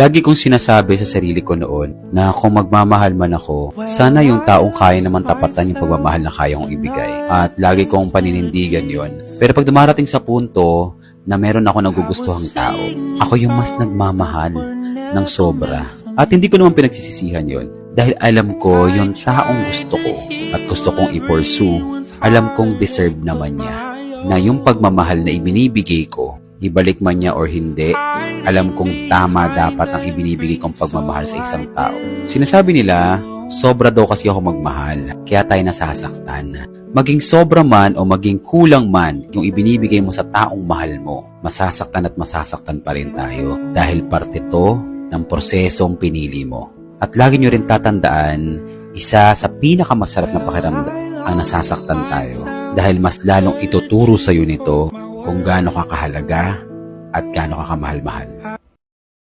Lagi kong sinasabi sa sarili ko noon na kung magmamahal man ako, sana yung taong kaya naman tapatan yung pagmamahal na kaya kong ibigay. At lagi kong paninindigan yon. Pero pag dumarating sa punto na meron ako nagugustuhang tao, ako yung mas nagmamahal ng sobra. At hindi ko naman pinagsisisihan yon dahil alam ko yung taong gusto ko at gusto kong i-pursue, alam kong deserve naman niya na yung pagmamahal na ibinibigay ko, ibalik man niya or hindi, alam kong tama dapat ang ibinibigay kong pagmamahal sa isang tao. Sinasabi nila, sobra daw kasi ako magmahal, kaya tayo nasasaktan. Maging sobra man o maging kulang man yung ibinibigay mo sa taong mahal mo, masasaktan at masasaktan pa rin tayo dahil parte to ng prosesong pinili mo. At lagi nyo rin tatandaan, isa sa pinakamasarap na pakiramdam ang nasasaktan tayo dahil mas lalong ituturo sa iyo nito kung gaano ka kahalaga at gaano ka kamahal-mahal.